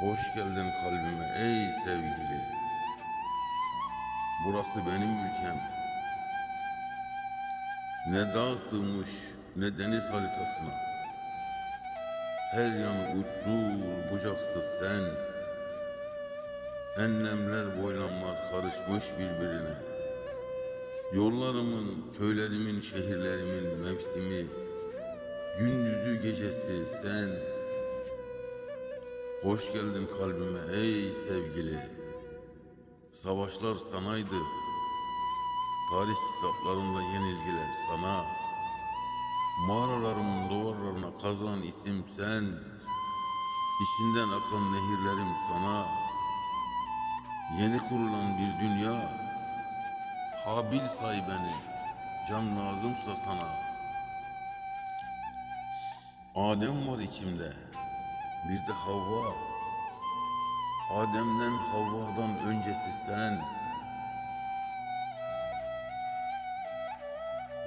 Hoş geldin kalbime ey sevgili. Burası benim ülkem. Ne dağ sığmış ne deniz haritasına. Her yanı uçsuz bucaksız sen. Enlemler boylamlar karışmış birbirine. Yollarımın, köylerimin, şehirlerimin mevsimi, gündüzü gecesi sen. Hoş geldin kalbime ey sevgili. Savaşlar sanaydı. Tarih kitaplarında yenilgiler sana. Mağaralarımın duvarlarına kazan isim sen. İçinden akan nehirlerim sana. Yeni kurulan bir dünya. Habil say beni. Can lazımsa sana. Adem var içimde. Bir de Havva. Adem'den Havva'dan öncesi sen.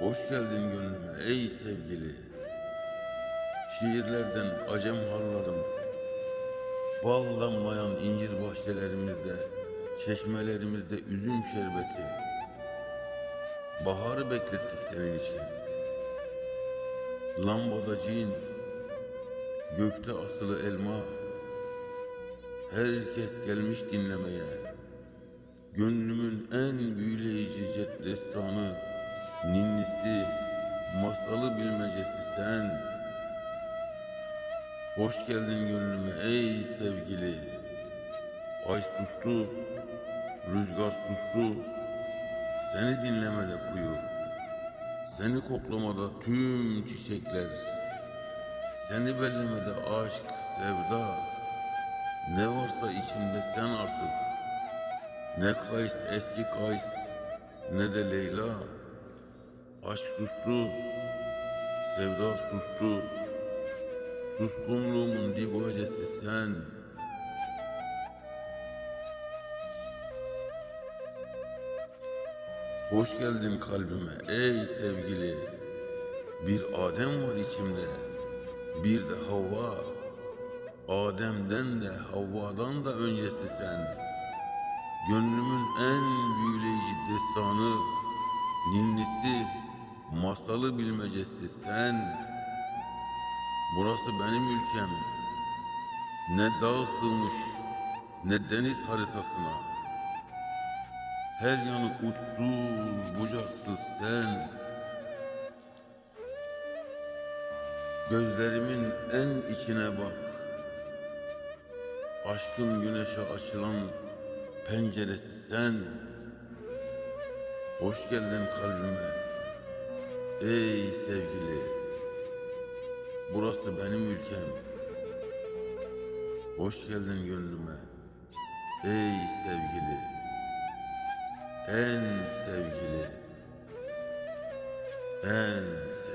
Hoş geldin gönlüme ey sevgili. Şiirlerden acem hallarım. Bal damlayan incir bahçelerimizde, çeşmelerimizde üzüm şerbeti. Baharı beklettik senin için. Lambada cin, gökte asılı elma. Herkes gelmiş dinlemeye. Gönlümün en büyüleyici cet destanı, ninnisi, masalı bilmecesi sen. Hoş geldin gönlüme ey sevgili. Ay sustu, rüzgar sustu. Seni dinlemede kuyu. Seni koklamada tüm çiçekler. Seni bellemede aşk, sevda. Ne varsa içimde sen artık. Ne Kays eski Kays ne de Leyla. Aşk sustu, sevda sustu. Suskunluğumun dib acesi sen. Hoş geldin kalbime ey sevgili. Bir Adem var içimde, bir de Havva. Adem'den de Havva'dan da öncesi sen. Gönlümün en büyüleyici destanı, ninnisi, masalı bilmecesi sen. Burası benim ülkem. Ne dağ sığmış, ne deniz haritasına. Her yanı uçsuz, bucaksız Gözlerimin en içine bak. Aşkın güneşe açılan penceresi sen. Hoş geldin kalbime. Ey sevgili. Burası benim ülkem. Hoş geldin gönlüme. Ey sevgili. En sevgili. En sevgili.